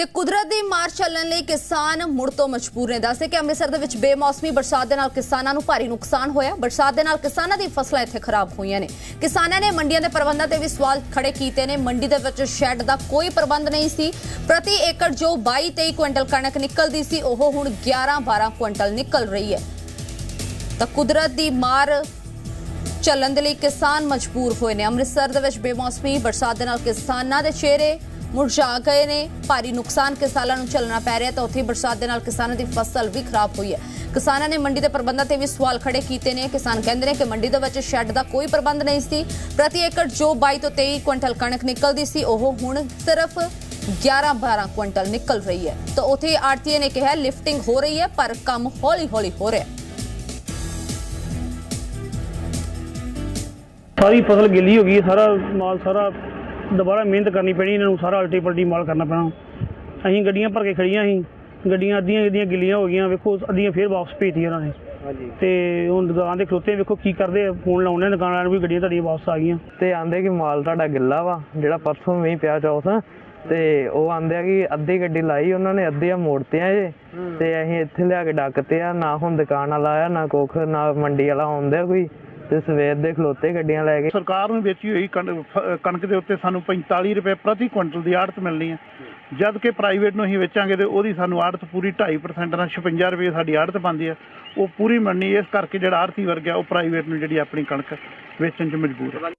ਤੇ ਕੁਦਰਤ ਦੀ ਮਾਰ ਚੱਲਣ ਲਈ ਕਿਸਾਨ ਮੁੜ ਤੋਂ ਮਜਬੂਰ ਨੇ। ਦੱਸਦੇ ਕਿ ਅੰਮ੍ਰਿਤਸਰ ਦੇ ਵਿੱਚ ਬੇਮੌਸਮੀ, ਬਰਸਾਤ ਦੇ ਨਾਲ ਕਿਸਾਨਾਂ ਨੂੰ ਭਾਰੀ ਨੁਕਸਾਨ ਹੋਇਆ। ਬਰਸਾਤ ਦੇ ਨਾਲ ਕਿਸਾਨਾਂ ਦੀ ਫਸਲਾਂ ਇੱਥੇ ਖਰਾਬ ਹੋਈਆਂ ਨੇ। ਕਿਸਾਨਾਂ ਨੇ ਮੰਡੀਆਂ ਦੇ ਪ੍ਰਬੰਧਾਂ ਤੇ ਵੀ ਸਵਾਲ ਖੜੇ ਕੀਤੇ ਨੇ। ਮੰਡੀ ਦੇ ਵਿੱਚ ਸ਼ੈੱਡ ਦਾ ਕੋਈ ਪ੍ਰਬੰਧ ਨਹੀਂ ਸੀ। ਪ੍ਰਤੀ ਏਕੜ ਜੋ 22 23 ਕੁਇੰਟਲ ਕਣਕ ਨਿਕਲਦੀ ਸੀ, ਉਹ ਹੁਣ 11 12 ਕੁਇੰਟਲ ਨਿਕਲ ਰਹੀ ਹੈ। ਤਾਂ ਕੁਦਰਤ ਦੀ ਮਾਰ ਚੱਲਣ ਦੇ ਲਈ ਕਿਸਾਨ ਮਜਬੂਰ ਹੋਏ ਨੇ। ਅੰਮ੍ਰਿਤਸਰ ਦੇ ਵਿੱਚ ਬੇਮੌਸਮੀ, ਬਰਸਾਤ ਦੇ ਨਾਲ ਕਿਸਾਨਾਂ ਦੇ ਚਿਹਰੇ ਮੁਰਝਾ ਗਏ ਨੇ। ਭਾਰੀ ਨੁਕਸਾਨ ਕਿਸਾਨਾਂ ਨੂੰ ਝੱਲਣਾ ਪੈ ਰਿਹਾ, ਤਾਂ ਉੱਥੇ ਬਰਸਾਤ ਦੇ ਨਾਲ ਕਿਸਾਨਾਂ ਦੀ ਫਸਲ ਵੀ ਖਰਾਬ ਹੋਈ ਹੈ। ਕਿਸਾਨਾਂ ਨੇ ਮੰਡੀ ਦੇ ਪ੍ਰਬੰਧਾਂ ਤੇ ਵੀ ਸਵਾਲ ਖੜੇ ਕੀਤੇ ਨੇ। ਕਿਸਾਨ ਕਹਿੰਦੇ ਨੇ ਕਿ ਮੰਡੀ ਦੇ ਵਿੱਚ ਸ਼ੈੱਡ ਦਾ ਕੋਈ ਪ੍ਰਬੰਧ ਨਹੀਂ ਸੀ। ਪ੍ਰਤੀ ਏਕੜ ਜੋ 22 ਤੋਂ 23 ਕੁਇੰਟਲ ਕਣਕ ਨਿਕਲਦੀ ਸੀ, ਉਹ ਹੁਣ ਸਿਰਫ 11-12 ਕੁਇੰਟਲ ਨਿਕਲ ਰਹੀ ਹੈ। ਤਾਂ ਉੱਥੇ ਆਰਤੀਏ ਨੇ ਕਿਹਾ, ਲਿਫਟਿੰਗ ਹੋ ਰਹੀ ਹੈ, ਪਰ ਕੰਮ ਹੌਲੀ-ਹੌਲੀ ਹੋ ਰਿਹਾ ਹੈ। ਸਾਰੀ ਫਸਲ ਗਿੱਲੀ ਹੋ ਗਈ ਸਾਰਾ ਮਾਲ ਸਾਰਾ ਦੁਬਾਰਾ ਮਿਹਨਤ ਕਰਨੀ ਪੈਣੀ ਇਹਨਾਂ ਨੂੰ ਸਾਰਾ ਅਲਟੀ ਪਲਟੀ ਮਾਲ ਕਰਨਾ ਪੈਣਾ। ਅਸੀਂ ਗੱਡੀਆਂ ਭਰ ਕੇ ਖੜੀਆਂ ਸੀ ਗੱਡੀਆਂ ਅੱਧੀਆਂ ਅੱਧੀਆਂ ਗਿੱਲੀਆਂ ਹੋ ਗਈਆਂ ਵੇਖੋ ਅੱਧੀਆਂ ਫੇਰ ਵਾਪਸ ਭੇਜਤੀਆਂ ਉਹਨਾਂ ਨੇ। ਹਾਂਜੀ। ਤੇ ਹੁਣ ਦੁਕਾਨ ਦੇ ਖਲੋਤੇ ਵੇਖੋ ਕੀ ਕਰਦੇ ਆ ਫੋਨ ਲਾਉਂਦੇ ਆ ਦੁਕਾਨ ਵਾਲਿਆਂ ਨੂੰ ਵੀ ਗੱਡੀਆਂ ਤੁਹਾਡੀਆਂ ਵਾਪਸ ਆ ਗਈਆਂ। ਤੇ ਆਂਦੇ ਕਿ ਮਾਲ ਤੁਹਾਡਾ ਗਿੱਲਾ ਵਾ ਜਿਹੜਾ ਪਰਸੋਂ ਮੀਂਹ ਪਿਆ ਚੌਥ ਤੇ ਉਹ ਆਂਦੇ ਆ ਕਿ ਅੱਧੀ ਗੱਡੀ ਲਾਈ ਉਹਨਾਂ ਨੇ ਅੱਧੀਆਂ ਮੋੜਤੀਆਂ ਜੇ। ਤੇ ਅਸੀਂ ਇੱਥੇ ਲਿਆ ਕੇ ਡੱਕਤੇ ਆ ਨਾ ਹੁਣ ਦੁਕਾਨ ਵਾਲਾ ਆਇਆ ਨਾ ਕੁੱਖ ਨਾ ਮੰਡੀ ਵਾਲਾ ਆਉਂਦਾ ਕੋਈ। ਤੇ ਸਵੇਰ ਦੇ ਖਲੋਤੇ ਗੱਡੀਆਂ ਲੈ ਕੇ। ਸਰਕਾਰ ਨੂੰ ਵੇਚੀ ਹੋਈ ਕਣ- ਫ- ਕਣਕ ਦੇ ਉੱਤੇ ਸਾਨੂੰ 45 ਰੁਪਏ ਪ੍ਰਤੀ ਕੁਇੰਟਲ ਦੀ ਆੜਤ ਮਿਲਣੀ ਹੈ। ਜਦ ਕਿ ਪ੍ਰਾਈਵੇਟ ਨੂੰ ਅਸੀਂ ਵੇਚਾਂਗੇ ਤੇ ਉਹਦੀ ਸਾਨੂੰ ਆੜਤ ਪੂਰੀ 2.5% ਨਾਲ 56 ਰੁਪਏ ਸਾਡੀ ਆੜਤ ਬਣਦੀ ਹੈ। ਉਹ ਪੂਰੀ ਮੰਨੀ ਇਸ ਕਰਕੇ ਜਿਹੜਾ ਆੜਤੀ ਵਰਗ ਹੈ, ਉਹ ਪ੍ਰਾਈਵੇਟ ਨੂੰ ਜਿਹੜੀ ਆਪਣੀ ਕਣਕ ਵੇਚਣ 'ਚ ਮਜਬੂਰ ਹੈ।